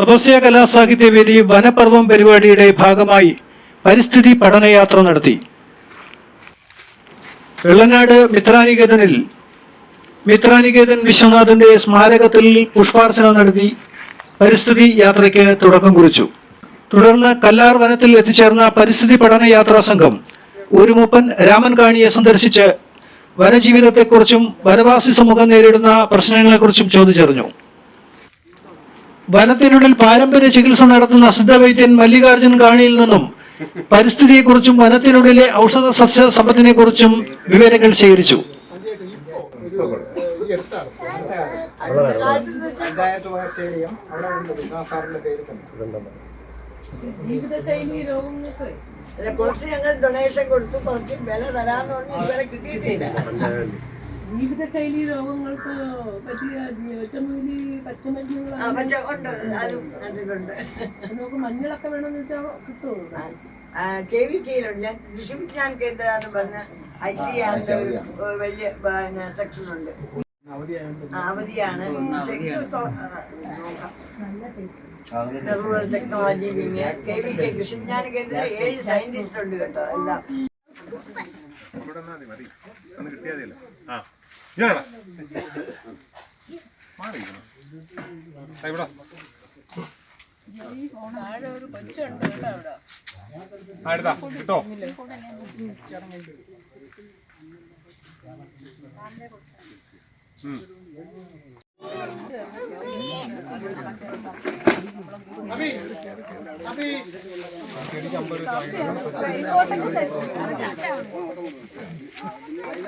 തപസ്യ കലാസാഹിത്യവേദി വനപർവം പരിപാടിയുടെ ഭാഗമായി പരിസ്ഥിതി പഠനയാത്ര നടത്തി. വെള്ളനാട് മിത്രാനികേതനിൽ മിത്രാനികേതൻ വിശ്വനാഥന്റെ സ്മാരകത്തിൽ പുഷ്പാർച്ചന നടത്തി പരിസ്ഥിതി യാത്രയ്ക്ക് തുടക്കം കുറിച്ചു. തുടർന്ന് കല്ലാർ വനത്തിൽ എത്തിച്ചേർന്ന പരിസ്ഥിതി പഠന യാത്രാ സംഘം ഊരുമൂപ്പൻ രാമൻ കാണിയെ സന്ദർശിച്ച് വനജീവിതത്തെക്കുറിച്ചും വനവാസി സമൂഹം നേരിടുന്ന പ്രശ്നങ്ങളെക്കുറിച്ചും ചോദിച്ചറിഞ്ഞു. വനത്തിനുള്ളിൽ പാരമ്പര്യ ചികിത്സ നടത്തുന്ന സിദ്ധവൈദ്യൻ മല്ലികാർജുൻ കാണിയിൽ നിന്നും പരിസ്ഥിതിയെക്കുറിച്ചും വനത്തിനുള്ളിലെ ഔഷധ സസ്യ സമ്പത്തിനെക്കുറിച്ചും വിവരങ്ങൾ ശേഖരിച്ചു. കുറച്ച് ഞങ്ങൾ ഡൊണേഷൻ കൊടുത്തു കുറച്ച് വില തരാന്ന് പറഞ്ഞ് ഇതുവരെ കിട്ടിയിട്ടില്ല. ജീവിതശൈലി രോഗങ്ങൾക്ക് പറ്റിയ ഒറ്റമൂലി പച്ചമല്ലികൾ ആ പച്ച ഉണ്ട്. അതും നമുക്ക് മഞ്ഞളൊക്കെ വേണമെന്ന് വെച്ചാൽ കിട്ടുമോ കെ വി കെയിലുണ്ട്. ഞാൻ കൃഷി വിജ്ഞാന കേന്ദ്ര എന്ന് പറഞ്ഞ ഐ സി ആറിന്റെ ഒരു വലിയ സെക്ഷൻ ഉണ്ട് ആ, അവധിയാണ്. ആ, rural technology wing K V K Krishi Vigyan Kendra ഏഴ് സയന്റിസ്റ്റ് ഉണ്ട് കേട്ടോ എല്ലാം. കിട്ടിയാതില്ല കൊച്ചുണ്ട് കേട്ടോ അവിടെ അടുത്താ കിട്ടോ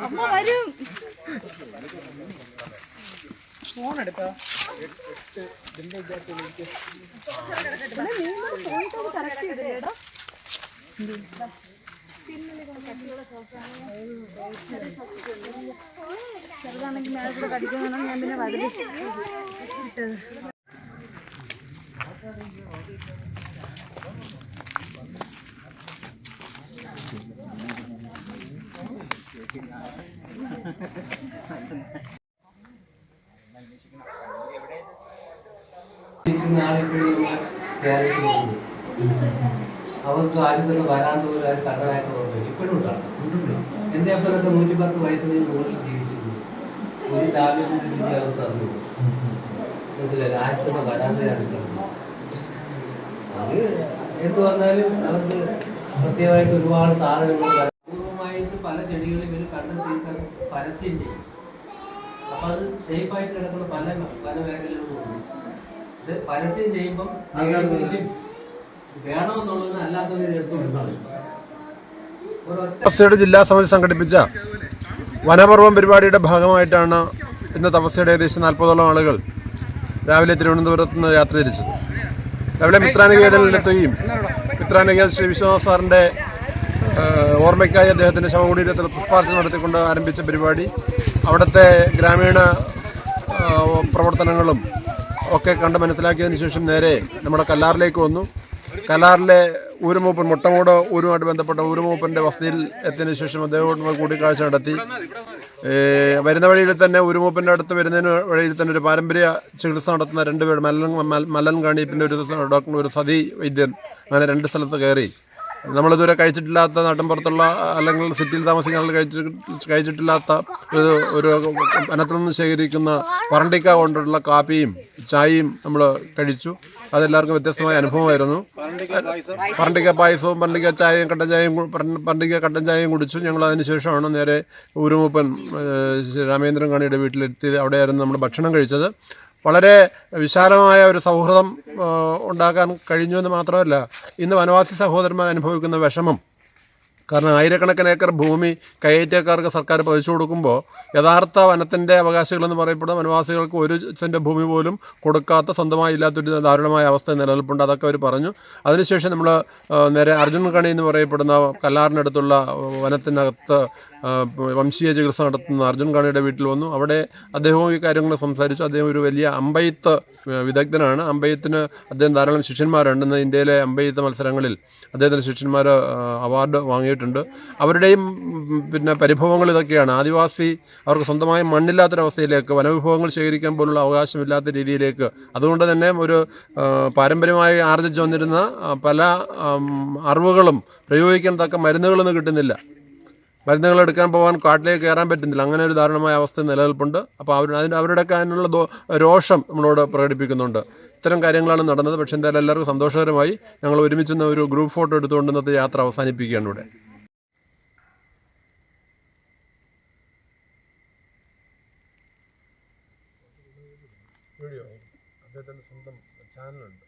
അമ്മ വരും ചെറുതാണെങ്കിൽ മേലെ കൂടെ കടിക്കുന്നതാണ് ഞാൻ പിന്നെ വഴുതി ഇട്ടത് അവർക്ക് ആരും തന്നെ വരാൻ പോലും ആരും തടനായിട്ട് ഓർമ്മയില്ല ഇപ്പോഴും ഉണ്ടാകും എന്റെ അപ്പുറത്തെ നൂറ്റി പത്ത് വയസ്സിന് മുകളിൽ ജീവിച്ചിരുന്നു ഒരു രാവിലെ രീതി അവർ തന്നു. മനസ്സിലായി? ആഴ്ച വരാതെയാണ് അത് എന്ത് വന്നാലും അവർക്ക് പ്രത്യേകമായിട്ട് ഒരുപാട് സാധനങ്ങൾ വരാം. പല ചെടികളും ഇവർ സീസൺ പരസ്യം ചെയ്യും. അപ്പൊ അത് സേഫായിട്ട് കിടക്കുന്ന പല പല മേഖലകളിലും ഉണ്ട്. ഇത് പരസ്യം ചെയ്യുമ്പം വേണമെന്നുള്ളത് ഒരൊറ്റ തപസ്യയുടെ ജില്ലാ സമിതി സംഘടിപ്പിച്ച വനപർവം പരിപാടിയുടെ ഭാഗമായിട്ടാണ് ഇന്ന് തപസ്യയുടെ ഏകദേശം നാൽപ്പതോളം ആളുകൾ രാവിലെ തിരുവനന്തപുരത്ത് നിന്ന് യാത്ര തിരിച്ചത്. രാവിലെ മിത്രാനികേതനിലെത്തുകയും മിത്രാനികേതൻ ശ്രീ വിശ്വനാഥ് സാറിന്റെ ഓർമ്മയ്ക്കായി അദ്ദേഹത്തിന്റെ ശവകുടീരത്തിൽ പുഷ്പാർച്ചന നടത്തിക്കൊണ്ട് ആരംഭിച്ച പരിപാടി. അവിടുത്തെ ഗ്രാമീണ പ്രവർത്തനങ്ങളും ഒക്കെ കണ്ട് മനസ്സിലാക്കിയതിന് ശേഷം നേരെ നമ്മുടെ കല്ലാറിലേക്ക് വന്നു. കല്ലാറിലെ ഊരുമൂപ്പൻ മുട്ടമൂട് ഊരുമായിട്ട് ബന്ധപ്പെട്ട ഊരുമൂപ്പന്റെ വസതിയിൽ എത്തിയതിനു ശേഷം അദ്ദേഹവുമായി കൂടിക്കാഴ്ച നടത്തി. വരുന്ന വഴിയിൽ തന്നെ ഊരുമൂപ്പന്റെ അടുത്ത് വരുന്നതിന് വഴിയിൽ തന്നെ ഒരു പാരമ്പര്യ ചികിത്സ നടത്തുന്ന രണ്ടുപേർ മലൻ മല്ലൻ മൽ- മല്ലൻ കാണി ഒരു ഡോക്ടർ ഒരു സതി വൈദ്യൻ അങ്ങനെ രണ്ട് സ്ഥലത്ത് കയറി. നമ്മളിതുവരെ കഴിച്ചിട്ടില്ലാത്ത നാട്ടിൻ പുറത്തുള്ള അല്ലെങ്കിൽ സിറ്റിയിൽ താമസിക്കുന്ന കഴിച്ചിട്ട് കഴിച്ചിട്ടില്ലാത്ത ഒരു ഒരു വനത്തിൽ നിന്ന് ശേഖരിക്കുന്ന പറണ്ടിക്ക കൊണ്ടുള്ള കാപ്പിയും ചായയും നമ്മൾ കഴിച്ചു. അതെല്ലാവർക്കും വ്യത്യസ്തമായ അനുഭവമായിരുന്നു. പറണ്ടിക്ക പായസവും പറണ്ടിക്ക ചായയും കട്ടൻ ചായയും പറണ്ടിക്ക കട്ടൻ ചായയും കുടിച്ചു. ഞങ്ങൾ അതിനുശേഷമാണ് നേരെ ഊരുമൂപ്പൻ രാമേന്ദ്രൻ കാണിയുടെ വീട്ടിലെത്തിയത്. അവിടെയായിരുന്നു നമ്മൾ ഭക്ഷണം കഴിച്ചത്. വളരെ വിശാലമായ ഒരു സൗഹൃദം ഉണ്ടാക്കാൻ കഴിഞ്ഞു എന്ന് മാത്രമല്ല ഇന്ന് വനവാസി സഹോദരന്മാർ അനുഭവിക്കുന്ന വിഷമം. കാരണം ആയിരക്കണക്കിന് ഏക്കർ ഭൂമി കയ്യേറ്റക്കാർക്ക് സർക്കാർ പതിച്ചു കൊടുക്കുമ്പോൾ യഥാർത്ഥ വനത്തിന്റെ അവകാശികളെന്ന് പറയപ്പെടുന്ന വനവാസികൾക്ക് ഒരു സെന്റ് ഭൂമി പോലും കൊടുക്കാത്ത സ്വന്തമായി ഇല്ലാത്തൊരു ദാരുണമായ അവസ്ഥ നിലനിൽപ്പുണ്ട്. അതൊക്കെ അവർ പറഞ്ഞു. അതിനുശേഷം നമ്മൾ നേരെ അർജുൻ കണി എന്ന് പറയപ്പെടുന്ന കല്ലാറിനടുത്തുള്ള വനത്തിനകത്ത് വംശീയ ചികിത്സ നടത്തുന്ന അർജുൻ കാണിയുടെ വീട്ടിൽ വന്നു. അവിടെ അദ്ദേഹവും ഈ കാര്യങ്ങൾ സംസാരിച്ചു. അദ്ദേഹം ഒരു വലിയ അമ്പയത്ത് വിദഗ്ധനാണ്. അമ്പയത്തിന് അദ്ദേഹം ധാരാളം ശിഷ്യന്മാരുണ്ട് ഇന്ന് ഇന്ത്യയിലെ അമ്പയത്ത് മത്സരങ്ങളിൽ അദ്ദേഹത്തിന്റെ ശിഷ്യന്മാർ അവാർഡ് വാങ്ങിയിട്ടുണ്ട്. അവരുടെയും പിന്നെ പരിഭവങ്ങൾ ഇതൊക്കെയാണ്. ആദിവാസി അവർക്ക് സ്വന്തമായ മണ്ണില്ലാത്തൊരവസ്ഥയിലേക്ക് വനവിഭവങ്ങൾ ശേഖരിക്കാൻ പോലുള്ള അവകാശമില്ലാത്ത രീതിയിലേക്ക്. അതുകൊണ്ട് തന്നെ ഒരു പാരമ്പര്യമായി ആർജിച്ചു വന്നിരുന്ന പല അറിവുകളും പ്രയോഗിക്കാൻ തക്ക മരുന്നുകളൊന്നും കിട്ടുന്നില്ല. മരുന്നുകൾ എടുക്കാൻ പോകാൻ കാട്ടിലേക്ക് കയറാൻ പറ്റുന്നില്ല. അങ്ങനെ ഒരു ദാരുണമായ അവസ്ഥ നിലനിൽപ്പുണ്ട്. അപ്പോൾ അവർ അതിന് അവരുടെയൊക്കെ അതിനുള്ള രോഷം നമ്മളോട് പ്രകടിപ്പിക്കുന്നുണ്ട്. ഇത്തരം കാര്യങ്ങളാണ് നടന്നത്. പക്ഷേ എന്തായാലും എല്ലാവർക്കും സന്തോഷകരമായി ഞങ്ങൾ ഒരുമിച്ച് ഒരു ഗ്രൂപ്പ് ഫോട്ടോ എടുത്തുകൊണ്ട് ഇന്നത്തെ യാത്ര അവസാനിപ്പിക്കുകയാണ് ഇവിടെ. വീഡിയോ സ്വന്തം ചാനലുണ്ട്